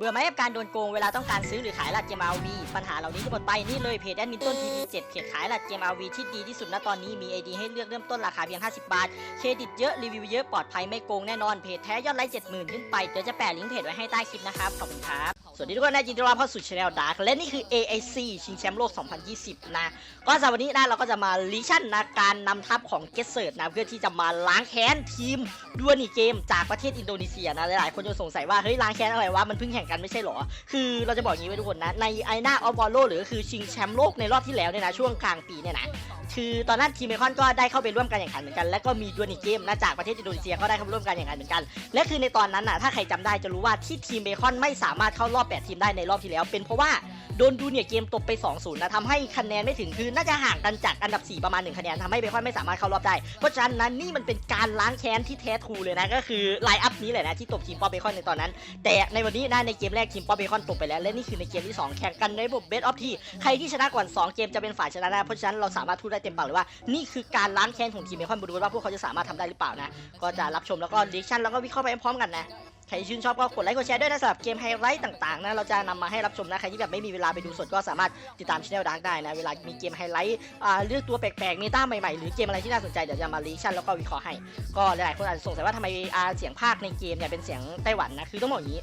เบื่อไหมกับการโดนโกงเวลาต้องการซื้อหรือขายหลักเกม RV ปัญหาเหล่านี้ก็หมดไปนี่เลยเพจแอดมินต้นทีทีเพจขายหลักเกม RV ที่ดีที่สุดณตอนนี้มี ID ให้เลือกเริ่มต้นราคาเพียง 50 บาท เครดิตเยอะ รีวิวเยอะ ปลอดภัยไม่โกงแน่นอนเพจแท้ยอดไลค์เจ็ดหมื่นขึ้นไป เดี๋ยวจะแปะลิงก์เพจไว้ให้ใต้คลิปนะครับ ขอบคุณครับ สวัสดีทุกคนนะยินดีต้อนรับเข้าสู่ช anel Dark และนี่คือ AIC ชิงแชมป์โลก 2020 นะ ก็สำหรับวันนี้นะเราก็จะมาลิชั่นนะการนำทัพของเกสเซิร์นะ เพื่อที่จะมาล้างแค้นทีมดวลอีกเกมจากประเทศอินโดนีเซียนะ หลายๆ คนจะสงสัยว่า เฮ้ยล้างแค้นอะไรวะ มันเพิ่งแข่งกันไม่ใช่หรอ คือเราจะบอกอย่างนี้ไว้ทุกคนนะ ในไอหน้าออฟวอลโลหรือคือชิงแชมป์โลกในรอบที่แล้วเนี่ยนะช่วงกลางปีเนี่ยนะคือตอนนั้นทีมเบคอนก็ได้เข้าไปร่วมการแข่งขันเหมือนกัน และก็มีดวลอีกเกมนะจากประเทศอินโดนีเซียก็ได้เข้าร่วมการแข่งขันเหมือนกัน และคือในตอนนั้นน่ะถ้าใครจำได้จะรู้ว่าที่ทีมเบคอนไม่สามารถเข้ารอบ8 ทีมได้ในรอบที่แล้ว เป็นเพราะว่าโดนดูเนี่ยเกมตบไป 2-0 นะทำให้คะแนนไม่ถึงคือน่าจะห่างกันจากอันดับ 4 ประมาณ 1 คะแนนทำให้เบคอนไม่สามารถเข้ารอบได้ เพราะฉะนั้นนะนี่มันเป็นการล้างแค้นที่แท้ทรูเลยนะ ก็คือไลน์อัพนี้แหละนะที่ตบทีมป๊อปเบคอนในตอนนั้น แต่ในวันนี้นะในเกมแรกทีมป๊อปเบคอนตกไปแล้ว และนี่คือในเกมที่ 2 แข่งกันในระบบเบสออฟที่ใครที่ชนะก่อน 2 เกมจะเป็นฝ่ายชนะนะเพราะฉะนั้นเราสามารถพูดได้เต็มปากเลยว่านี่คือการล้างแค้นของทีมเบคอนมาดูว่าพวกเขาจะสามารถทำได้หรือเปล่านะก็จะรับชมแล้วก็ดิชั่นแล้วก็วิเคราะห์ไปพร้อมกันนะ ใครชื่นชอบก็กดไลค์กดแชร์ด้วยนะสำหรับเกมไฮไลท์ต่างๆนะเราจะนำมาให้รับชมนะใครที่แบบไม่มีเวลาไปดูสดก็สามารถติดตามช่องดังได้นะเวลามีเกมไฮไลท์เลือกตัวแปลกๆมีต้าใหม่ๆหรือเกมอะไรที่น่าสนใจเดี๋ยวจะมาลิชั่นแล้วก็วิเคราะห์ให้ก็หลายๆคนอาจจะสงสัยว่าทำไมอาเสียงภาคในเกมเนี่ยเป็นเสียงไต้หวันนะคือต้องบอกอย่างนี้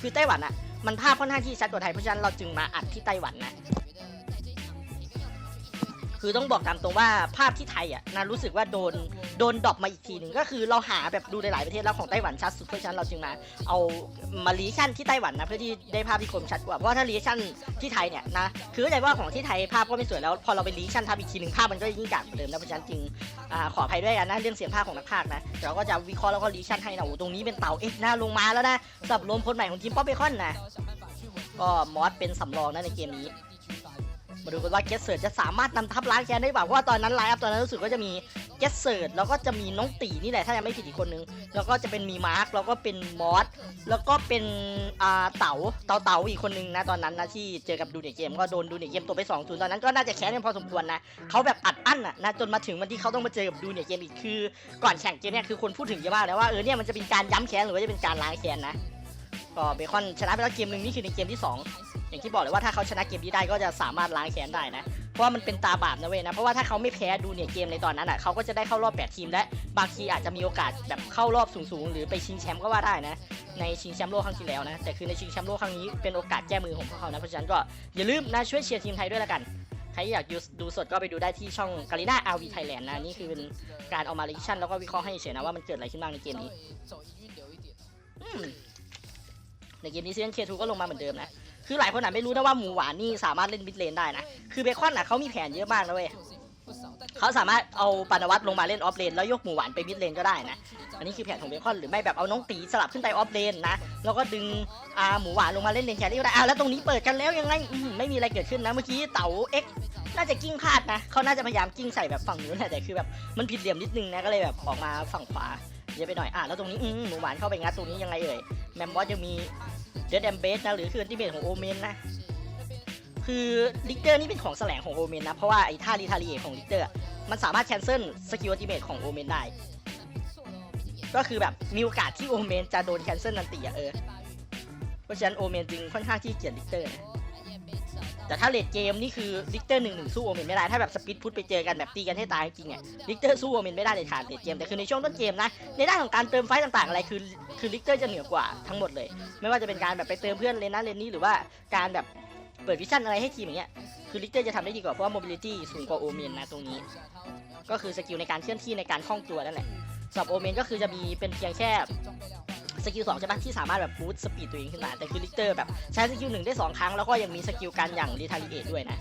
คือไต้หวันอะมันภาพค่อนข้างที่ชัดกว่าไทยเพราะฉะนั้นเราจึงมาอัดที่ไต้หวันนะ คือต้องบอกตามตรงว่าภาพที่ไทยอะนารู้สึกว่าโดนโดนดรอปมาอีกทีหนึ่งก็คือเราหาแบบดูในหลายประเทศแล้วของไต้หวันชัดสุดเพราะฉะนั้นเราจึงมาเอามารีชั่นที่ไต้หวันนะเพื่อที่ได้ภาพที่คมชัดกว่าเพราะว่าถ้ารีชั่นที่ไทยเนี่ยนะคือเข้าใจว่าของที่ไทยภาพก็ไม่สวยแล้วพอเราไปรีชั่นทับอีกทีหนึ่งภาพมันก็ยิ่งกากกว่าเดิมนะเพราะฉะนั้นจึงอ่าขออภัยด้วยนะเรื่องเสียงภาคของนักพากนะเราก็จะวิเคราะห์แล้วก็รีชั่นให้นะโอ้ตรงนี้เป็นเต่าเอ๊ะหน้าลงมาแล้วนะสับรวมพลใหม่ของทีมป๊อปเบคอนนะก็มอสเป็นสำรองนะในเกมนี้ มาดูกันว่าเกสเซิร์จะสามารถนำทัพล้างแค้นได้เปล่าเพราะว่าตอนนั้นไลน์อัพตอนนั้นรู้สึกว่าจะมีเกสเซิร์แล้วก็จะมีน้องตีนี่แหละถ้ายังไม่ผิดอีกคนนึง แล้วก็จะเป็นมีมาร์คแล้วก็เป็นมอสแล้วก็เป็นอ่าเต๋าเต๋าเต๋าอีกคนนึงนะตอนนั้นนะที่เจอกับดูเนยเกมก็โดนดูเนยเกมตัวไป2อศูนย์ตอนนั้นก็น่าจะแค้นกันพอสมควรนะเขาแบบอัดอั้นอะนะจนมาถึงวันที่เขาต้องมาเจอกับดูเนยเกมอีกคือ ก่อนแข่งเกมเนี่ยคือคนพูดถึงเยอะมากแล้วว่าเออเนี่ยมันจะเป็นการย้ำแค้นหรือว่าจะเป็นการล้างแค้นนะก็เบคอนชนะไปแล้วเกมหนึ่งนี่คือในเกมที่ส อย่างที่บอกเลยว่าถ้าเขาชนะเกมนี้ได้ก็จะสามารถล้างแค้นได้นะ เพราะว่ามันเป็นตาบาปนะเว้ยนะ เพราะว่าถ้าเขาไม่แพ้ดูเนี่ยเกมในตอนนั้นอะเขาก็จะได้เข้ารอบ 8 ทีมและบางทีอาจจะมีโอกาสแบบเข้ารอบสูงๆ หรือไปชิงแชมป์ก็ว่าได้นะ ในชิงแชมป์โลกครั้งที่แล้วนะ แต่คือในชิงแชมป์โลกครั้งนี้เป็นโอกาสแก้มือของพวกเขานะ เพราะฉะนั้นก็อย่าลืมนะช่วยเชียร์ทีมไทยด้วยละกันใครอยากดูสดก็ไปดูได้ที่ช่องกาลิน่าอาวีไทยแลนด์นะนี่คือเป็นการเอามาลิชั่นแล้วก็วิเคราะห์ให้เฉยนะว่ามันเกิดอะไรขึ้นบ้างในเกมนี้ในเกมนี้ซีซันเคทูก็ลงมาเหมือนเดิมนะ คือหลายคนอาจไม่รู้นะว่าหมูหวานนี่สามารถเล่นมิดเลนได้นะ คือเบคอนอะเขามีแผนเยอะมากนะเว้ยเขาสามารถเอาปานวัตลงมาเล่นออฟเลนแล้วยกหมูหวานไปมิดเลนก็ได้นะ อันนี้คือแผนของเบคอนหรือไม่แบบเอาน้องตีสลับขึ้นไปออฟเลนนะ แล้วก็ดึงอ่าหมูหวานลงมาเล่นเลนแครี่ก็ได้อ้าวแล้วตรงนี้เปิดกันแล้วยังไงอื้อหือไม่มีอะไรเกิดขึ้นนะเมื่อกี้เต๋าเอ็กน่าจะกิ้งพลาดนะเขาน่าจะพยายามกิ้งใส่แบบฝั่งนู้นแหละแต่คือแบบมันผิดเหลี่ยมนิดนึงนะก็เลยแบบออกมาฝั่งขวาเยอะไปหน่อยอะแล้วตรงนี้อืมหมูหวานเข้าไปงัดตรงนี้ยังไงเอ่ยแมมบอสยังมี เดดแอมเบสนะหรือคืออันติเมทของโอเมนนะ คือลิกเตอร์นี่เป็นของแสลงของโอเมนนะ เพราะว่าไอ้ท่ารีทารีของลิกเตอร์มันสามารถแคนเซิลสกิลอันติเมทของโอเมนได้ ก็คือแบบมีโอกาสที่โอเมนจะโดนแคนเซิลนันตีอะเออ เพราะฉะนั้นโอเมนจึงค่อนข้างที่เกลียดลิกเตอร์นะ แต่ถ้าเลดเกมนี่คือลิกเตอร์หนึ่งหนึ่งสู้โอเมนไม่ได้ ถ้าแบบสปิดพุทไปเจอกันแบบตีกันให้ตายจริงๆอะลิกเตอร์สู้โอเมนไม่ได้เลยขาดเลดเกมแต่คือในช่วงต้นเกมนะ ในด้านของการเติมไฟต่างๆอะไรคือคือลิกเตอร์จะเหนือกว่าทั้งหมดเลย ไม่ว่าจะเป็นการแบบไปเติมเพื่อนเลนนั้นเลนนี้หรือว่าการแบบเปิดวิชั่นอะไรให้ทีมอย่างเงี้ยคือลิกเตอร์จะทำได้ดีกว่าเพราะว่า mobility สูงกว่าโอเมนนะตรงนี้ ก็คือสกิลในการเคลื่อนที่ในการคล่องตัวนั่นแหละสำหรับโอเมนก็คือจะมีเป็นเพียงแค่ สกิลสองใช่ปะที่สามารถแบบบูสต์สปีดตัวเองขึ้นมา แต่คือลิกเตอร์แบบใช้สกิลหนึ่งได้สองครั้งแล้วก็ยังมีสกิลการอย่างรีทาริเอทด้วยนะ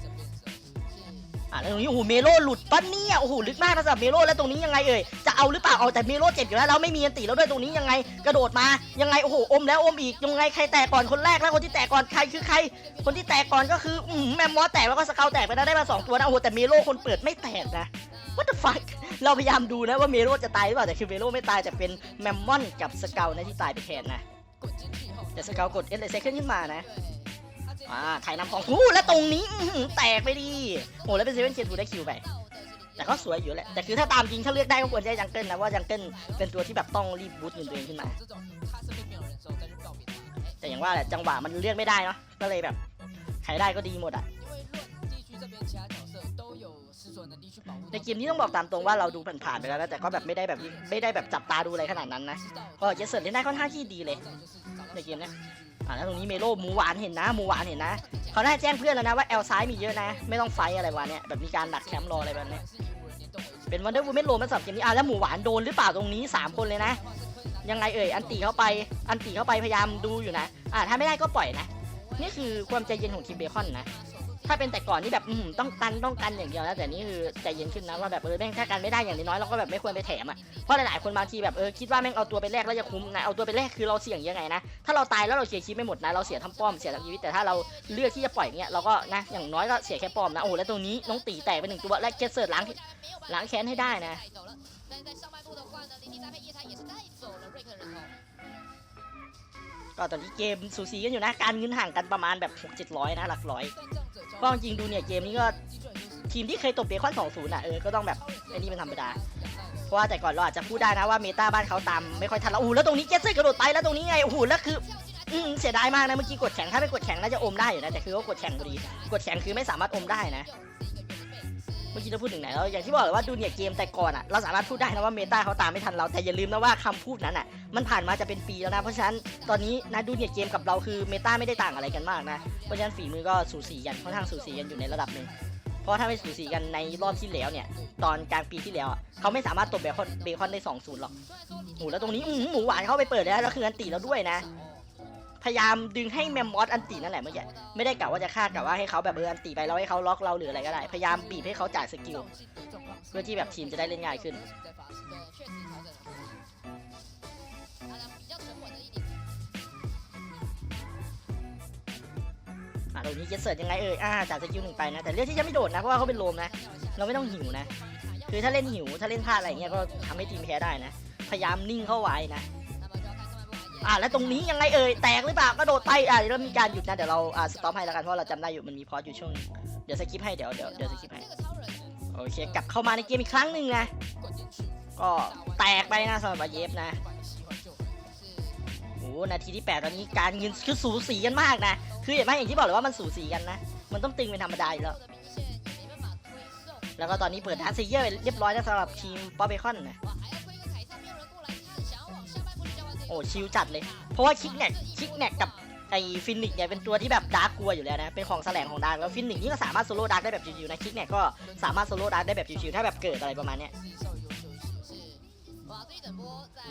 อะแล้วตรงนี้โอ้โหเมโลหลุดปะเนี่ยโอ้โหลึกมากนะสำหรับเมโลแล้วตรงนี้ยังไงเอ่ยจะเอาหรือเปล่าเอาแต่เมโลเจ็บอยู่แล้วแล้วไม่มีอันติแล้วด้วยตรงนี้ยังไงกระโดดมายังไงโอ้โหอมแล้วอมอีกยังไงใครแตกก่อนคนแรกแล้วคนที่แตกก่อนใครคือใคร คนที่แตกก่อนก็คืออืมแมมมอสแตกแล้วก็สเกลแตกไปแล้วได้มาสองตัวนะโอ้โหแต่เมโลคนเปิดไม่แตกนะ what the fuck เราพยายามดูนะว่าเมโลจะตายหรือเปล่าแต่คือเมโลไม่ตายแต่เป็นแมมมอนกับสเกลนะที่ตายไปแทนนะแต่สเกลกดเอสเลเซขึ้นขึ้นมานะอ่าถ่ายนำของหูแล้วตรงนี้แตกไปดีโหแล้วเป็นเซเว่นเคียทูได้คิวไปแต่ก็สวยอยู่แหละ แต่คือถ้าตามจริงถ้าเลือกได้ก็ควรจะยังเกิลนะว่ายังเกิลเป็นตัวที่แบบต้องรีบบูตเงินตัวเองขึ้นมาแแต่อย่างว่าแหละจังหวะมันเลือกไม่ได้เนาะก็เลยแบบใครได้ก็ดีหมดอะ ในเกมนี้ต้องบอกตามตรงว่าเราดูผ่านๆไปแล้วนะแต่ก็แบบไม่ได้แบบไม่ได้แบบจับตาดูอะไรขนาดนั้นนะก็เจสเซอร์เล่นได้ค่อนข้างที่ดีเลยในเกมนี้อ่าแล้วตรงนี้เมโลหมูหวานเห็นนะหมูหวานเห็นนะเขาได้แจ้งเพื่อนแล้วนะว่าแอลซ้ายมีเยอะนะ ไม่ต้องไฟอะไรวะเนี่ยแบบมีการดักแคมป์รออะไรแบบเนี้ยเป็นวันเดอร์วูแมนโลมันสับเกมนี้อะแล้วหมูหวานโดนหรือเปล่าตรงนี้สามคนเลยนะ ยังไงเอ่ยอันตีเข้าไปอันตีเข้าไปพยายามดูอยู่นะอ่าถ้าไม่ได้ก็ปล่อยนะ นี่คือความใจเย็นของทีมเบคอนนะ ถ้าเป็นแต่ก่อนนี่แบบต้องกันต้องกันอย่างเดียวนะแต่นี่คือใจเย็นขึ้นนะว่าแบบเออแม่งถ้ากันไม่ได้อย่างน้อยเราก็แบบไม่ควรไปแถมอะเพราะหลายๆคนบางทีแบบเออคิดว่าแม่งเอาตัวไปแลกแล้วจะคุ้มนะเอาตัวไปแลกคือเราเสี่ยงยังไงนะถ้าเราตายแล้วเราเสียชีวิตไม่หมดนะเราเสียทั้งป้อมเสียทั้งชีวิตแต่ถ้าเราเลือกที่จะปล่อยเงี้ยเราก็นะอย่างน้อยก็เสียแค่ป้อมนะโอ้แล้วตรงนี้น้องตีแตกไปหนึ่งตัวและเกสเซิร์ล้างล้างแค้นให้ได้นะก็ตอนนี้เกมสูสีกันอยู่นะการเงินห่างกันประมาณแบบ6 7 0 0นะหลักร้อย ก็จริงดูเนี่ยเกมนี้ก็ทีมที่เคยตบเบคอน 2-0อะเออ ก็ต้องแบบไอ้นี่เป็นธรรมดา เพราะว่าแต่ก่อนเราอาจจะพูดได้นะว่าเมตาบ้านเขาตามไม่ค่อยทันแล้วอู้แล้วตรงนี้เจสเซ่กระโดดไปแล้วตรงนี้ไงโอ้โหแล้วคืออืมเสียดายมากนะเมื่อกี้กดแข็งถ้าไม่กดแข็งน่าจะอมได้อยู่นะแต่คือว่ากดแข็งพอดี กดแข็งคือไม่สามารถอมได้นะ มื่อกี้เราพูดถึงไหนแล้วอย่างที่บอกเลยว่าดูเนี่ยเกมแต่ก่อนอะเราสามารถพูดได้นะว่าเมตาเขาตามไม่ทันเราแต่อย่าลืมนะว่าคำพูดนั้นอะมันผ่านมาจะเป็นปีแล้วนะ เพราะฉะนั้นตอนนี้นะดูเนี่ยเกมกับเราคือเมตาไม่ได้ต่างอะไรกันมากนะเพราะฉะนั้นฝีมือก็สูสีกันค่อนข้างสูสีกันอยู่ในระดับหนึ่งเพราะถ้าไม่สูสีกันในรอบที่แล้วเนี่ย ตอนกลางปีที่แล้วอะเขาไม่สามารถตบเบคอนเบคอนได้สองศูนย์หรอกโอ้แล้วตรงนี้อื้อหือหมูหวานเข้าไปเปิดแล้วแล้วคืออันตีแล้วด้วยนะ พยายามดึงให้แมมมอสอันตีนั่นแหละเมื่อกี้ไม่ได้กะว่าจะฆ่ากะว่าให้เขาแบบเอออันตีไปแล้วให้เขาล็อกเราหรืออะไรก็ได้ พยายามบีบให้เขาจ่ายสกิลเพื่อที่แบบทีมจะได้เล่นง่ายขึ้นอะตรงนี้เจสเซิร์ยังไงเอ่ยอ่าจากสกิลหนึ่งไปนะ แต่เลือกที่จะไม่โดดนะ เพราะว่าเขาเป็นโลมนะ เราไม่ต้องหิวนะ คือถ้าเล่นหิวถ้าเล่นพลาดอะไรเงี้ยก็ทำให้ทีมแพ้ได้นะ พยายามนิ่งเข้าไว้นะ อ่าแล้วตรงนี้ยังไงเอ่ยแตกหรือเปล่ากระโดดไปอ่าเดี๋ยวเรามีการหยุดนะเดี๋ยวเราอ่าสต็อปให้แล้วกันเพราะเราจำได้อยู่มันมีพอสอยู่ช่วงนึงเดี๋ยวสกิปให้เดี๋ยวเดี๋ยวเดี๋ยวสกิปให้โอเคกลับเข้ามาในเกมอีกครั้งหนึ่งนะก็แตกไปนะสำหรับบาเยฟนะโอ้โหนาทีที่8ตอนนี้การเงินคือสูสีกันมากนะคือเห็นไหมอย่างที่บอกเลยว่ามันสูสีกันนะมันต้องตึงเป็นธรรมดาอยู่แล้วแล้วก็ตอนนี้เปิดดาร์ซเยอร์เรียบร้อยแล้วสำหรับทีมป๊อปเบคอนนะ โอ้ชิลจัดเลย เพราะว่าคิกแนกคิกแนกกับไอ้ฟินิกเนี่ยเป็นตัวที่แบบดาร์กกลัวอยู่แล้วนะ เป็นของแสลงของดาร์กแล้วฟินิกนี่ก็สามารถโซโล่ดาร์กได้แบบชิวๆนะคิกเนกก็สามารถโซโล่ดาร์กได้แบบชิวๆถ้าแบบเกิดอะไรประมาณเนี้ย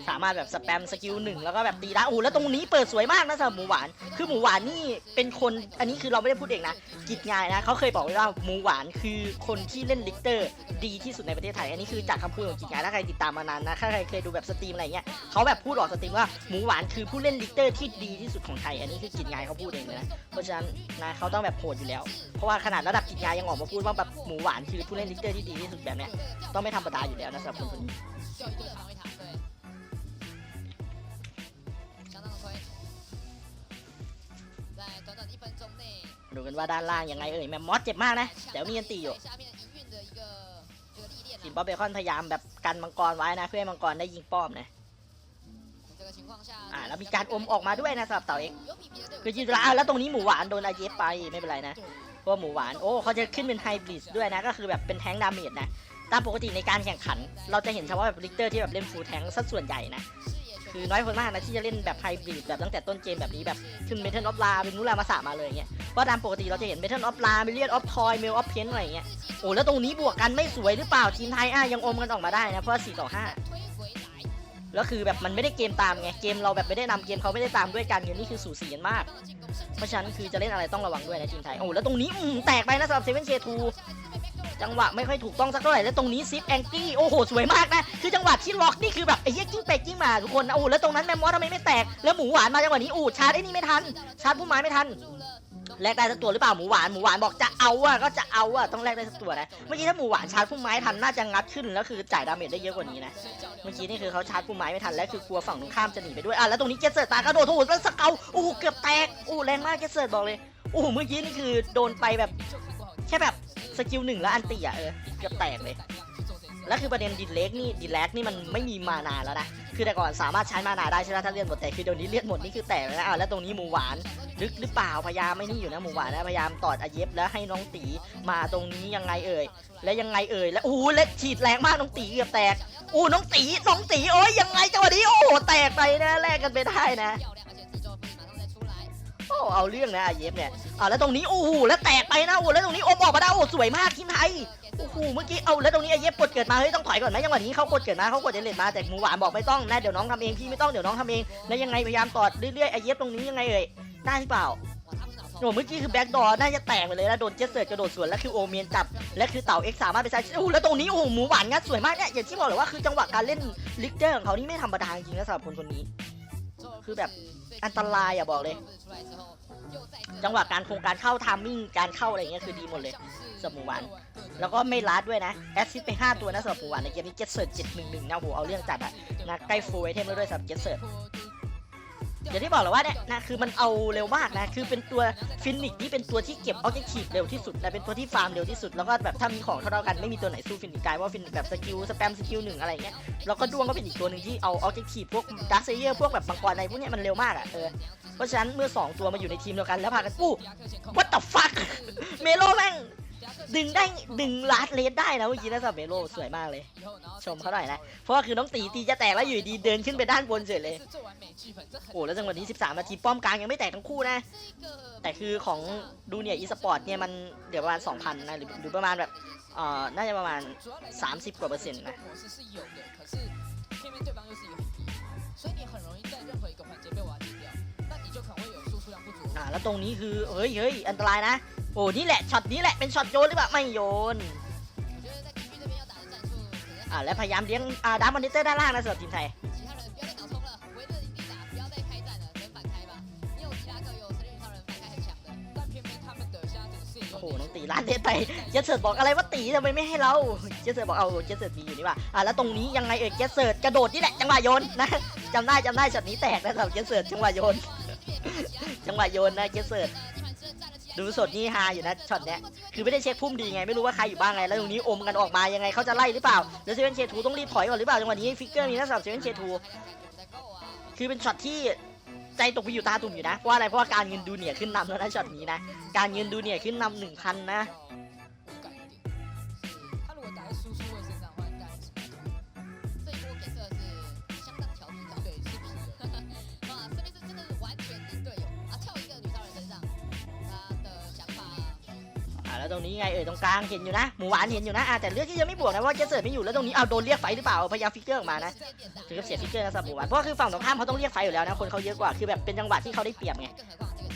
สามารถแบบสแปมสกิลหนึ่งแล้วก็แบบตีได้โอ้แล้วตรงนี้เปิดสวยมากนะสำหรับหมูหวาน คือหมูหวานนี่เป็นคนอันนี้คือเราไม่ได้พูดเองนะกิจงายนะเขาเคยบอกไว้ว่าหมูหวานคือคนที่เล่นลิกเตอร์ดีที่สุดในประเทศไทย อันนี้คือจากคำพูดของกิจงายถ้าใครติดตามมานานนะถ้าใครเคยดูแบบสตรีมอะไรเงี้ยเขาแบบพูดออกสตรีมว่าหมูหวานคือผู้เล่นลิกเตอร์ที่ดีที่สุดของไทย อันนี้คือกิจงายเขาพูดเองเลยนะเพราะฉะนั้นนะเขาต้องแบบโหดอยู่แล้ว เพราะว่าขนาดระดับกิจงายยังออกมาพูดว่าแบบหมูหวานคือผู้เล่นลิกเตอร์ที่ดีที่สุดแบบเนี้ยต้องไม่ธรรมดาอยู่แล้วนะสำหรับคนคนนี้ ดูกันว่าด้านล่างยังไงเอ่ยแมมมอสเจ็บมากนะแต่มีอันตีอยู่ทีมบ๊อบเบคอนพยายามแบบกันมังกรไว้นะเพื่อให้มังกรได้ยิงป้อมนะอ่าแล้วมีการอมออกมาด้วยนะสำหรับเต่าเอ็กคือยืนละอะแล้วตรงนี้หมูหวานโดนอาเยฟไปไม่เป็นไรนะเพราะว่าหมูหวานโอ้เขาจะขึ้นเป็นไฮบริดด้วยนะก็คือแบบเป็นแทงดาเมจนะตามปกติในการแข่งขัน เราจะเห็นเฉพาะแบบลิกเตอร์ที่แบบเล่นฟูลแทงสัดส่วนใหญ่นะ คือน้อยคนมากนะที่จะเล่นแบบไฮบริดแบบตั้งแต่ต้นเกมแบบนี้แบบขึ้นเมทัลออฟลาเป็นนุรามาสามาเลยเงี้ยเพราะตามปกติเราจะเห็นเมทัลออฟลาเมเลียนออฟทอยเมลออฟเพนอะไรเงี้ยโอ้แล้วตรงนี้บวกกันไม่สวยหรือเปล่าทีมไทยอะยังอมกันออกมาได้นะเพราะ4ต่อ5แล้วคือแบบมันไม่ได้เกมตามไงเกมเราแบบไม่ได้นำเกมเขาไม่ได้ตามด้วยกันเกมนี่คือสูสีกันมาก เพราะฉะนั้นคือจะเล่นอะไรต้องระวังด้วยนะทีมไทยโอ้แล้วตรงนี้อืมแตกไปนะสำหรับเซเว่นเชทู จังหวะไม่ค่อยถูกต้องสักเท่าไหร่แล้วตรงนี้ซิปแองกี้โอ้โหสวยมากนะคือจังหวะที่ล็อกนี่คือแบบไอ้เหี้ยกิ้งไปกิ้งมาทุกคนนะโอ้โหแล้วตรงนั้นแมมมอสทำไมไม่แตกแล้วหมูหวานมาจังหวะนี้อู้ชาร์จไอ้นี่ไม่ทัน ชาร์จผู้ไม้ไม่ทันแลกได้สักตัวหรือเปล่าหมูหวานหมูหวานบอกจะเอาอะก็จะเอาอะต้องแลกได้สักตัวนะเมื่อกี้ถ้าหมูหวานชาร์จผู้ไม้ทันน่าจะงัดขึ้นแล้วคือจ่ายดาเมจได้เยอะกว่านี้นะเมื่อกี้นี่คือเขาชาร์จผู้ไม้ไม่ทันแล้วคือกลัวฝั่งตรงข้ามจะหนีไปด้วยอะแล้วตรงนี้เจสเซอร์ตากระโดดโอ้โหแล้วสเกลโอ้โหเกือบแตกโอ้แรงมากเจสเซอร์บอกเลยโอ้โหเมื่อกี้นี่คือโดนไปแบบ ค่แบบสกิลหนึ่งแล้วอันตีอะเออเกือบแตกเลย แล้วคือประเด็นดินเล็กนี่ดินแลกนี่มันไม่มีมานาแล้วนะ คือแต่ก่อนสามารถใช้มานาได้ใช่ไหมถ้าเลือดหมดแต่คือเดี๋ยวนี้เลือดหมดนี่คือแตกแล้วนะอะแล้วตรงนี้หมูหวานลึกหรือเปล่าพยายามไม่นี่อยู่นะหมูหวานนะพยายามตอดอาเย็บแล้วให้น้องตีมาตรงนี้ยังไงเอ่ยแล้วยังไงเอ่ยแล้วโอ้เล็ดฉีดแรงมากน้องตีเกือบแตกอู้น้องตีน้องตีโอ้ยยังไงจังหวะนี้โอ้แตกไปนะแลกกันไปได้นะ อ้เอาเรื่องนะอาเย็บเนี่ยอ่าแล้วตรงนี้โอ้โหแล้วแตกไปนะโอ้แล้วตรงนี้อมออกมาได้โอ้โหสวยมากทีมไทยโอ้โหเมื่อกี้เอาแล้วตรงนี้อเย็บกดเกิดมาเฮ้ยต้องถอยก่อนไหมจังหวะนี้เขากดเกิดมาเขากดเดเลตมาแต่หมูหวานบอกไม่ต้องนะเดี๋ยวน้องทำเองพี่ไม่ต้องเดี๋ยวน้องทำเองแล้วยังไงพยายามตอดเรื่อยๆไอเย็บตรงนี้ยังไงเอ่ยได้หรือเปล่าโอ้เมื่อกี้คือแบ็กดอร์น่าจะแตกไปเลยแล้วโดนเจสเซิร์กระโดดสวนแล้วคือโอเมียนจับ และคือเต่าเอ็กสามารถไปใช้โอ้โหแล้วตรงนี้โอ้โหหมูหวานงัดสวยมากเนี่ยอย่างที่บอกเลยว่าคือจังหวะการเล่นลิกเตอร์ของเขานี่ไม่ธรรมดาจริงๆนะสำหรับคนคนนี้ คือแบบ อันตรายอะบอกเลย จังหวะการโครงการเข้าทามมิ่งการเข้าอะไรเงี้ยคือดีหมดเลยสำหรับหมูวัน แล้วก็ไม่ลัดด้วยนะ แอสซิสไป 5 ตัวนะสำหรับหมูวันในเกมนี้เจ็ตเซิร์ตเจ็ดหนึ่งหนึ่งนะโหเอาเรื่องจัดอะนะใกล้ฟูลไอเทมแล้วด้วยสำหรับเจ็ตเซิร์ต อย่างที่บอกเลยว่าเนี่ยนะคือมันเอาเร็วมากนะคือเป็นตัวฟินิกที่เป็นตัวที่เก็บออบเจกตีฟเร็วที่สุดนะเป็นตัวที่ฟาร์มเร็วที่สุดแล้วก็แบบถ้ามีของเท่าๆกันไม่มีตัวไหนสู้ฟินิกได้เพราฟินิกแบบสกิลสแปมสกิลหนึ่งอะไรเงี้ยแล้วก็ด้วงก็เป็นอีกตัวหนึ่งที่เอาออบเจกตีฟพวกดักเซเยอร์พวกแบบมังกรอะไรพวกเนี้ยมันเร็วมากอะเออเพราะฉะนั้นเมื่อ 2 ตัวมาอยู่ในทีมเดียวกันแล้วพากันปู้ what the fuck เมโลแม่ง ดึงได้ดึงลัดเลสได้นะเมื่อกี้นะสเปโรสวยมากเลย ชมเขาหน่อยนะ เพราะว่าคือน้องตีตีจะแตกแล้วอยู่ดีเดินขึ้นไปด้านบนเฉยเลยโอ้แล้วจังหวะนี้ 13 นาทีป้อมกลางยังไม่แตกทั้งคู่นะ แต่คือของดูเนี่ยอีสปอร์ตเนี่ยมันเดี๋ยวประมาณ 2,000 นะหรือหรือประมาณแบบเอ่อน่าจะประมาณ 30 กว่าเปอร์เซ็นต์นะอ่าแล้วตรงนี้คือเฮ้ยเฮ้ยอันตรายนะ โอ้นี่แหละช็อตนี้แหละเป็นช็อตโยนหรือเปล่าไม่โยนอ่าและพยายามเลี้ยงอ่าดับมอนิเตอร์ด้านล่างนะสำหรับทีมไทยโอ้โหน้องตีร้านเล่ไปเจสเซอร์บอกอะไรว่าตีทำไมไม่ให้เราเจสเซอร์บอกเอาเจสเซอร์มีอยู่นี่ว่าอะแล้วตรงนี้ยังไงเอ่ยเจสเซอร์กระโดดนี่แหละจังหวะโยนนะจำได้จำได้ช็อตนี้แตกนะสำรับเจสเซอร์จังหวะโยนจังหวะโยนนะเจสเซอร์ ดูสดนี่ฮาอยู่นะช็อตเนี้ยคือไม่ได้เช็คพุ่มดีไงไม่รู้ว่าใครอยู่บ้างไงแล้วตรงนี้อมกันออกมายังไงเขาจะไล่หรือเปล่าแล้วเซเว่นเชทูต้องรีบถอยก่อนหรือเปล่าจังหวะนี้ฟิกเกอร์มีนักสับเซเว่นเชทูคือเป็นช็อตที่ใจตกไปอยู่ตาตุ่มอยู่นะเพราะอะไรเพราะว่าการเงินดูเหนี่ยขึ้นนำแล้วนะช็อตนี้นะการเงินดูเหนี่ยขึ้นนำหนึ่งพันนะ ตรงนี้ไงเออตรงกลางเห็นอยู่นะหมูหวานเห็นอยู่นะแต่เลือกที่จะไม่บวกนะเพราะเจสเซอร์ไม่อยู่แล้วตรงนี้เอาโดนเรียกไฟหรือเปล่าพยายามฟิกเกอร์ออกมานะถึงกับเสียฟิกเกอร์นะสับหมูหวานเพราะคือฝั่งตรงข้ามเขาต้องเรียกไฟอยู่แล้วนะคนเขาเยอะกว่าคือแบบเป็นจังหวะที่เขาได้เปรียบไง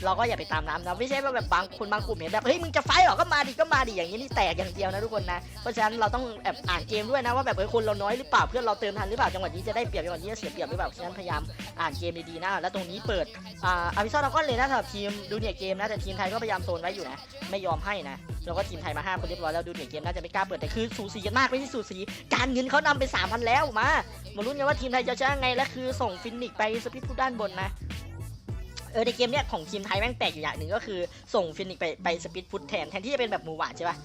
เราก็อย่าไปตามน้ำนะไม่ใช่ว่าแบบบางคนบางกลุ่มเห็นแบบเฮ้ยมึงจะไฟหรอก็มาดิก็มาดิอย่างนี้นี่แตกอย่างเดียวนะทุกคนนะเพราะฉะนั้นเราต้องแอบอ่านเกมด้วยนะว่าแบบเฮ้ยคนเราน้อยหรือเปล่าเพื่อนเราเติมทันหรือเปล่าจังหวะนี้จะได้เปรียบจังหวะนี้จะเสียเปรียบหรือเปล่าฉะนั้นพยายามอ่านเกมดีๆนะแล้วตรงนี้เปิดอ่าอาวิซอลเราก็เลยนะสำหรับทีมดูเนี่ยเกมนะแต่ทีมไทยก็พยายามโซนไว้อยู่นะไม่ยอมให้นะแล้วก็ทีมไทยมาห้าคนเรียบร้อยแล้วดูเนี่ยเกมน่าจะไม่กล้าเปิดแต่คือสูสีกันมากไม่ใช่สูสีการเงินเขานำไปสามพันแล้วมามาลุ้นกันว่าทีมไทยจะชนะไงและคือส่งฟินิกไปสปิทผู้ด้านบนนะ ออในเกมเนี้ยของทีมไทยแม่งแปลกอยู่อย่างหนึ่งก็คือส่งฟินิกไปไปสปิดฟุตแทนแทนที่จะเป็นแบบหมูหวานใช่ปะ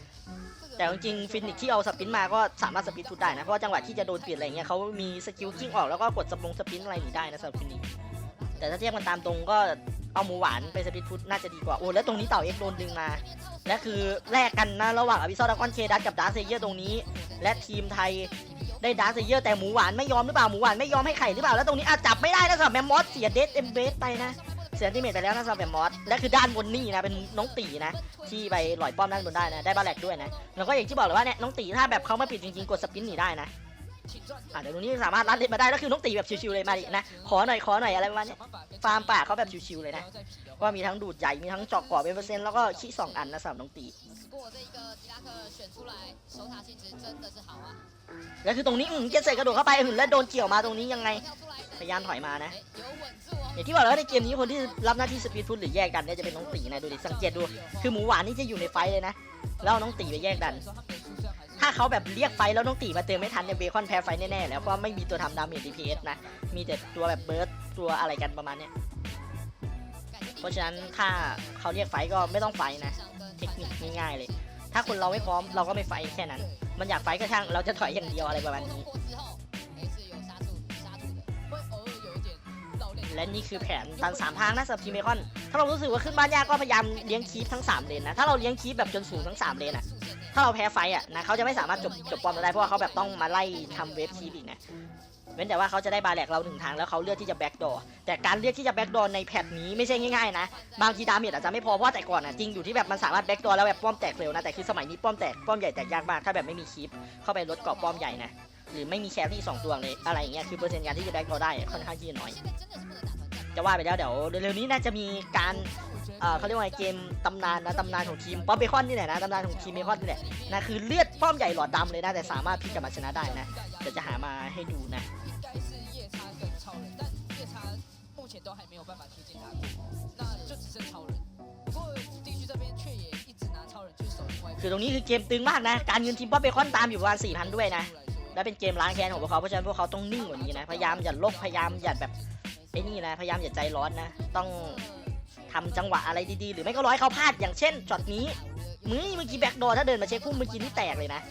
แต่จริงๆฟินิกที่เอาสปินมาก็สามารถสปิดฟุตได้นะเพราะาจังหวะที่จะโดนเปลี่ยนอะไรเงี้ยเขามีสกิลกิ้งออกแล้วก็กดสปงสปินอะไรหนีได้นะสำหรับฟินิกแต่ถ้าเทียบกันตามตรงก็เอาหมูหวานไปสปิดฟุตน่าจะดีกว่าโอ้แล้วตรงนี้เต่าเอ็กโดนดึงมาและคือแลกกันนะระหว่างอภิซอดากอนเคดัสกับดาร์เซเยอร์ตรงนี้ และทีมไทยได้ดาร์เซเยอร์แต่หมูหวานไม่ยอมหรือเปล่าหมูหวานไม่ยอมให้ไข่หรือเปล่าแล้วตรงนี้อะจับไม่ได้นะสำหรับแมมมอสเสียเดสเอ็มเบสไปนะ เสียที่เมทไปแล้วนะสำหรับแบบมอสและคือด้านบนนี่นะเป็นน้องตีนะ ที่ไปหลอยป้อมด้านบนได้นะได้บาแลกด้วยนะแล้วก็อย่างที่บอกเลยว่าเนี่ยน้องตีถ้าแบบเขาไม่ปิดจริงๆกดสปินหนีได้นะอะเดี๋ยวตรงนี้สามารถรัดเล่นมาได้แล้วคือน้องตีแบบชิวๆเลยมาดินะขอหน่อยขอหน่อยอะไรประมาณนี้ฟาร์มป่าเขาแบบชิวๆเลยนะว่ามีทั้งดูดใหญ่มีทั้งเจอกก่อเป็นเปอร์เซ็นต์แล้วก็ขี้สองอันนะสำหรับน้องตี แล้วคือตรงนี้อืมเจสเสกกระโดดเข้าไปแล้วโดนเกี่ยวมาตรงนี้ยังไงพยายามถอยมานะอย่างที่บอกแล้วในเกมนี้คนที่รับหน้าที่สปีดฟุตหรือแยกดันเนี่ยจะเป็นน้องตีนะดูดิสังเกตดู คือหมูหวานนี่จะอยู่ในไฟเลยนะแล้วน้องตีไปแยกดัน ถ้าเขาแบบเรียกไฟแล้วน้องตีมาเติมไม่ทันเนี่ยเบคอนแพ้ไฟแน่ๆแล้วก็ไม่มีตัวทำดาเมจดีพีเอสนะมีแต่ตัวแบบเบิร์ดตัวอะไรกันประมาณเนี้ยเพราะฉะนั้นถ้าเขาเรียกไฟก็ไม่ต้องไฟนะ เทคนิคง่ายๆเลย ถ้าคนเราไม่พร้อมเราก็ไม่ไฟแค่นั้น มันอยากไฟก็ช่างเราจะถอยอย่างเดียวอะไรประมาณนี้และนี่คือแผนตอนสามทางนะสำหรับทีเมคอน ถ้าเรารู้สึกว่าขึ้นบ้านยากก็พยายามเลี้ยงคีฟทั้ง3เลนนะ ถ้าเราเลี้ยงคีฟแบบจนสูงทั้ง3เลนอะ ถ้าเราแพ้ไฟอะนะเขาจะไม่สามารถจบจบปอมได้เพราะว่าเขาแบบต้องมาไล่ทำเวฟคีฟอีกนะ เว้นแต่ว่าเขาจะได้บาแหลกเราหนึ่งทางแล้วเขาเลือกที่จะแบ็กดอแต่การเลือกที่จะแบ็กดอในแพทนี้ไม่ใช่ง่ายๆนะบางทีดาเมจอาจจะไม่พอเพราะแต่ก่อนน่ะจริงอยู่ที่แบบมันสามารถแบ็กดอแล้วแบบป้อมแตกเร็วนะแต่คือสมัยนี้ป้อมแตกป้อมใหญ่แตกยากมากถ้าแบบไม่มีคลิปเข้าไปลดเกาะป้อมใหญ่นะหรือไม่มีแครี่สองตัวเลยอะไรอย่างเงี้ยคือเปอร์เซ็นต์การที่จะแบ็กดอได้ค่อนข้างที่จน้อย จะว่าไปแล้วเดี๋ยวเร็วๆนี้น่าจะมีการ เขาเรียกว่าเกมตำนานนะตำนานของทีมป๊อปเบคอนนี่แหละนะตำนานของทีมเบคอนนี่แหละนะคือเลือดป้อมใหญ่หลอดดำเลยนะแต่สามารถพิกกลับมาชนะได้นะเดี๋ยวจะหามาให้ดูนะคือตรงนี้คือเกมตึงมากนะ การเงินทีมป๊อปเบคอนตามอยู่ประมาณสี่พันด้วยนะ และเป็นเกมล้างแค้นของพวกเขา เพราะฉะนั้นพวกเขาต้องนิ่งกว่านี้นะ พยายามอย่าลบ พยายามอย่าแบบไอ้นี่นะ พยายามอย่าใจร้อนนะ ต้อง ทำจังหวะอะไรดีๆ หรือไม่ก็ร้อยเขาพลาดอย่างเช่นช็อตนี้มือเมื่อกี้แบ็กดอถ้าเดินมาเช็คพุ่มเมื่อกี้นี่แตกเลยนะ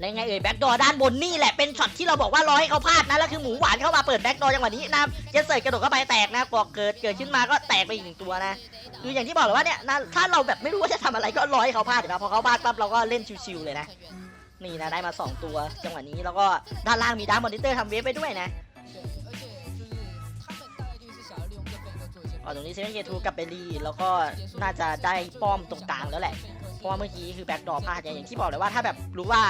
และไงเอ่ยแบ็กดอด้านบนนี่แหละเป็นช็อตที่เราบอกว่าร้อยเขาพลาดนะแล้วคือหมูหวานเข้ามาเปิดแบ็กดอจังหวะนี้นะเจสเซอร์กระโดดเข้าไปแตกนะกอกเกิดเกิดขึ้นมาก็แตกไปอีกหนึ่งตัวนะคืออย่างที่บอกเลยว่าเนี่ยถ้าเราแบบไม่รู้ว่าจะทำอะไรก็ร้อยเขาพลาดนะพอเขาพลาดปั๊บเราก็เล่นชิวๆเลยนะ นี่นะได้มา 2 ตัว จังหวะนี้แล้วก็ด้านล่างมีดาร์มอนิเตอร์ทำเวฟไปด้วยนะอ๋อตรงนี้เซเว่นเกทูกับเบลีแล้วก็น่าจะได้ป้อมตรงกลางแล้วแหละ เพราะว่าเมื่อกี้คือแบ็กดอพลาดอย่างที่บอกเลยว่าถ้าแบบรู้ว่า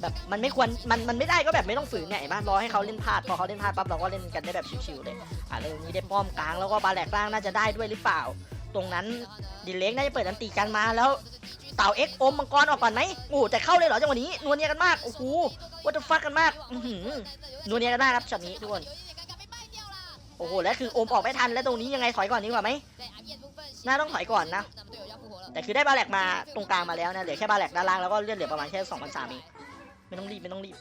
แบบมันไม่ควรมันมันไม่ได้ก็แบบไม่ต้องฝืนไงมารอให้เขาเล่นพลาดพอเขาเล่นพลาดปั๊บเราก็เล่นกันได้แบบชิวๆเลยอะแล้วตรงนี้ได้ป้อมกลางแล้วก็บาแหลกล่างน่าจะได้ด้วยหรือเปล่า ตรงนั้นดิเล็กน่าจะเปิดอันตีกันมาแล้ว เต่าเอ็กอมมังกรออกก่อนไหมโอ้แต่เข้าเลยเหรอจังหวะนี้นัวเนียกันมากโอ้โหวัตฟักกันมากนัวเนียกันมากครับช็อตนี้ทุกคนโอ้โหและคืออมออกไม่ทันและตรงนี้ยังไงถอยก่อนดีกว่าไหมน่าต้องถอยก่อนนะ แต่คือได้บาแลกมาตรงกลางมาแล้วนะเหลือแค่บาแลกด้านล่างแล้วก็เลือดเหลือประมาณแค่สองพันสามเองไม่ต้องรีบไม่ต้องรีบ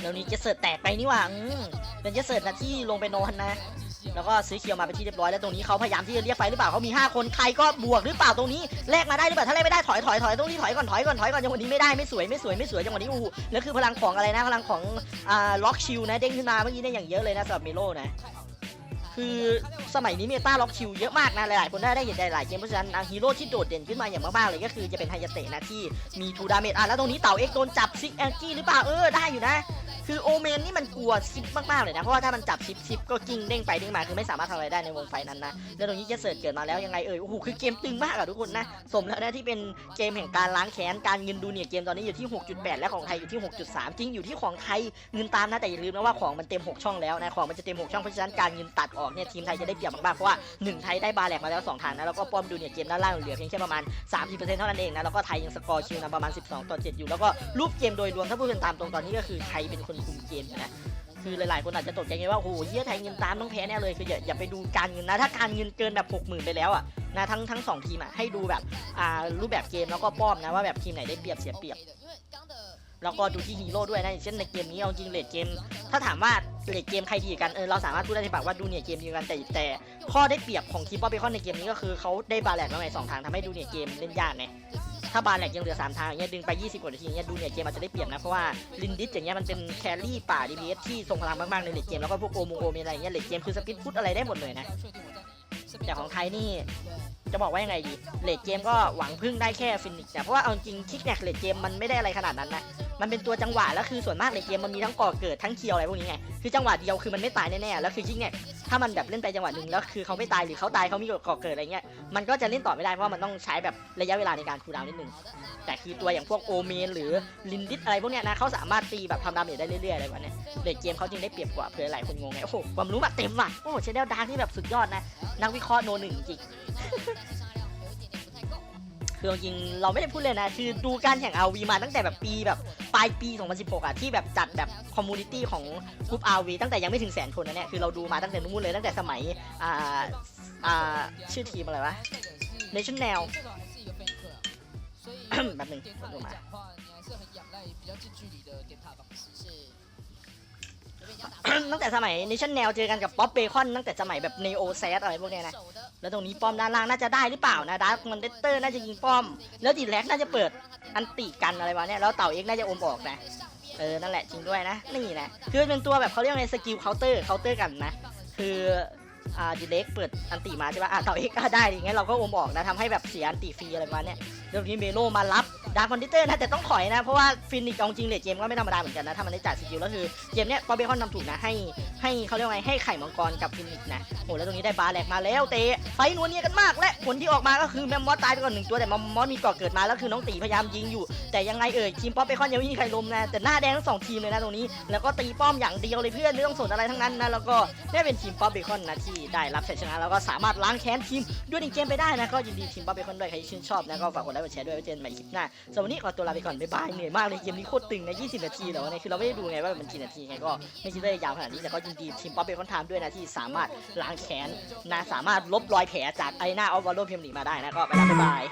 แล้วนี้เจสเซอร์แตกไปนี่หว่าเป็นเจสเซอร์ตนะที่ลงไปนอนนะ แล้วก็ซื้อเคียวมาเป็นที่เรียบร้อยแล้วตรงนี้เขาพยายามที่จะเรียกไฟหรือเปล่าเขามี 5 คนใครก็บวกหรือเปล่าตรงนี้แลกมาได้หรือเปล่าถ้าแลกไม่ได้ถอยถอยถอยตรงนี้ถอยก่อนถอยก่อนถอยก่อนจังหวะนี้ไม่ได้ไม่สวยไม่สวยไม่สวยจังหวะนี้อู้หูแล้วคือพลังของอะไรนะพลังของอ่าล็อกชิลนะเด้งขึ้นมาเมื่อกี้เนี่ยอย่างเยอะเลยนะสำหรับเมโลนะคือสมัยนี้เมตาล็อกคิวเยอะมากนะหลายๆคนได้ได้เห็นหลายๆเกมเพราะฉะนั้นฮีโร่ที่โดดเด่นขึ้นมาอย่างมากๆเลยก็คือจะเป็นไฮยาเตะนะที่มีทูดาเมจอะแล้วตรงนี้เต่าเอ็กโดนจับซิกแองกี้หรือเปล่าเออได้อยู่นะ คือโอเมนนี่มันกลัวซิปมากๆเลยนะ เพราะว่าถ้ามันจับซิปซิปก็กิ้งเด้งไปเด้งมาคือไม่สามารถทำอะไรได้ในวงไฟนั้นนะแล้วตรงนี้เจะเสิร์เกิดมาแล้วยังไงเอ่ยโอ้โหคือเกมตึงมากอะทุกคนนะสมแล้วนะที่เป็นเกมแห่งการล้างแค้นการเงินดูเนี่ยเกมตอนนี้อยู่ที่ 6.8 และของไทยอยู่ที่ 6.3 จริงอยู่ที่ของไทยเงินตามนะแต่อย่าลืมนะว่าของมันเต็ม 6 ช่องแล้วนะของมันจะเต็ม 6 ช่องเพราะฉะนั้นการเงินตัดออกเนี่ยทีมไทยจะได้เปรียบมากๆเพราะว่าหนึ่งไทยได้บาแหลกมาแล้วสองทางนะแล้วก็ป้อมดูเนี่ยเกมด้านล่างเหลือเพียงแค่ประมาณ30%เท่านั้นเองนะแล้วก็ไทยยังสกอร์คิวนำประมาณ 12 ต่อ 7 อยู่แล้วก็รูปเกมโดยรวมถ้าพูดเป็นตามตรงตอนนี้ก็คือไทยเป็นคนคุมเกมนะคือหลายๆคนอาจจะตกใจไงว่าโอ้โหเยี่ยไทยเงินตามต้องแพ้แน่เลยคืออย่าอย่าไปดูการเงินนะถ้าการเงินเกินแบบ6 0,000ไปแล้วอะนะทั้งทั้งสองทีมอะให้ดูแบบอ่ารูปแบบเกมแล้วก็ป้อมนะว่าแบบทีมไหนได้เปรียบเสียเปรียบ แล้วก็ดูที่ฮีโร่ด้วยนะอย่างเช่นในเกมนี้เอาจริงเลดเกม ถ้าถามว่าเลดเกมใครดีกันเออเราสามารถพูดได้ในปากว่าดูเนี่ยเกมดีกันแต่แต่ข้อได้เปรียบของทีมป๊อปเบคอนในเกมนี้ก็คือเขาได้บาแลนซ์มาใหม่สองทางทำให้ดูเนี่ยเกมเล่นยากไงถ้าบาแลนซ์ยังเหลือสามทางอย่างเงี้ยดึงไป 20 กว่านาทีย่างเงี้ยดูเนี่ยเกมอาจจะได้เปรียบนะ เพราะว่าลินดิสอย่างเงี้ยมันเป็นแครี่ป่า DPS ที่ทรงพลังมาก ๆ ในเลดเกม แล้วก็พวกโอมงโอเมนอะไรเงี้ยเลดเกมคือสปิดพุทอะไรได้หมดเลยนะ แต่ของไทยนี่ จะบอกว่ายังไงดีเลดเกมก็หวังพึ่งได้แค่ฟินิกซ์นะเพราะว่าเอาจริงคิกแนกเลดเกมมันไม่ได้อะไรขนาดนั้นนะมันเป็นตัวจังหวะแล้วคือส่วนมากเลดเกมมันมีทั้งก่อเกิดทั้งเคียวอะไรพวกนี้ไงคือจังหวะเดียวคือมันไม่ตายแน่ๆแล้วคือคิกแนกถ้ามันแบบเล่นไปจังหวะหนึ่งแล้วคือเขาไม่ตายหรือเขาตายเขามีก่อเกิดอะไรเงี้ยมันก็จะเล่นต่อไม่ได้เพราะามันต้องใช้แบบระยะเวลาในการคูลดาวน์นิดนึงแต่คือตัวอย่างพวกโอเมนหรือลินดิสอะไรพวกเนี้ยนะเขาสามารถตีแบบทำดาเมจได้เรื่อยๆอะไรแบบเนี้ยเลดเกมเขาจึงได้เปรียบกว่าเผื่อหลายคนงงไงโอ้โหความรู้แบบเต็มว่ะโอ้โหเชนเดลดาร์กนี่แบบสุดยอดนะนักวิเคราะห์โนหนึ่งจริง คือจริงเราไม่ได้พูดเลยนะ คือดูการแข่งอาวีมาตั้งแต่แบบปีแบบปลายปี 2016อะที่แบบจัดแบบคอมมูนิตี้ของกลุ่มอาวีตั้งแต่ยังไม่ถึงแสนคนนะเนี่ย คือเราดูมาตั้งแต่นู้นเลยตั้งแต่สมัย อ่า อ่า ชื่อทีมอะไรวะ Nation Now แบบนึงดูมาตั้งแต่สมัย Nation Now เจอกันกับป๊อปเบคอนตั้งแต่สมัยแบบ Neo Z อะไรพวกเนี้ยนะ แล้วตรงนี้ป้อมด้านล่างน่าจะได้หรือเปล่านะดาร์คมันเตอร์น่าจะยิงป้อม แล้วดีแลกน่าจะเปิดอันติกันอะไรวะเนี่ยแล้วเต่าเอ็กน่าจะอมออกนะเออนั่นแหละจริงด้วยนะนี่นะคือเป็นตัวแบบเขาเรียกไงสกิลเคาน์เตอร์เคาน์เตอร์กันนะคืออ่าดีเล็กเปิดอันติมาใช่ปะอะเต่าเอ็กก็ได้อย่างเงี้นเราก็อมออกนะทำให้แบบเสียอันติฟรีอะไรประมาณเนี้ยเดี๋ยวนี้เมโลมารับ ดาร์คอนดิเตอร์น่าจะต้องถอยนะ เพราะว่าฟินิกเอาจริงเลดเจมก็ไม่ธรรมดาเหมือนกันนะถ้ามันได้จ่ายสกิลแล้วคือเกมเนี้ยปอเบคอนทำถูกนะให้ให้เขาเรียกว่าไงให้ไข่มังกรกับฟินิกนะโอ้แล้วตรงนี้ได้บาแหลกมาแล้วเตะไฟนัวเนียกันมาก และผลที่ออกมาก็คือแมมมอสตายไปก่อนหนึ่งตัวแต่แมมมอสมีก่อเกิดมาแล้วคือน้องตีพยายามยิงอยู่ แต่ยังไงเอ่ยทีมป๊อเบคอนยังไม่มีใครล้มนะแต่หน้าแดงทั้งสองทีมเลยนะตรงนี้แล้วก็ตีป้อมอย่างเดียวเลยเพื่อนไม่ต้องสนอะไรทั้งนั้นนะแล้วก็ได้เป็นทีมป๊อปเบคอนนะที่ได้รับชัยชนะแล้วก็สามารถล้างแค้นทีมด้วยในเกมไปได้นะก็ยินดีทีมป๊อปเบคอนด้วยใครที่ชื่นชอบนะก็ฝากกดไลค์กดแชร์ด้วยไว้เจอกันใหม่คลิปหน้าสำหรับวันนี้ขอตัวลาไปก่อนบ๊ายบายเหนื่อยมากเลยเกมนี้โคตรตึงนะ 20 นาทีแต่ว่าเนี่ยคือเราไม่ได้ดูไงว่ามันกี่นาทีไงก็ไม่คิดว่ายาวขนาดนี้แต่ก็ยินดีทีมป๊อปเบคอนไทม์ด้วยนะที่สามารถล้างแค้นนะสามารถลบรอยแผลจากไอหน้าออฟวอลโลเพียมลีมาได้นะก็ไปแล้วบ๊ายบาย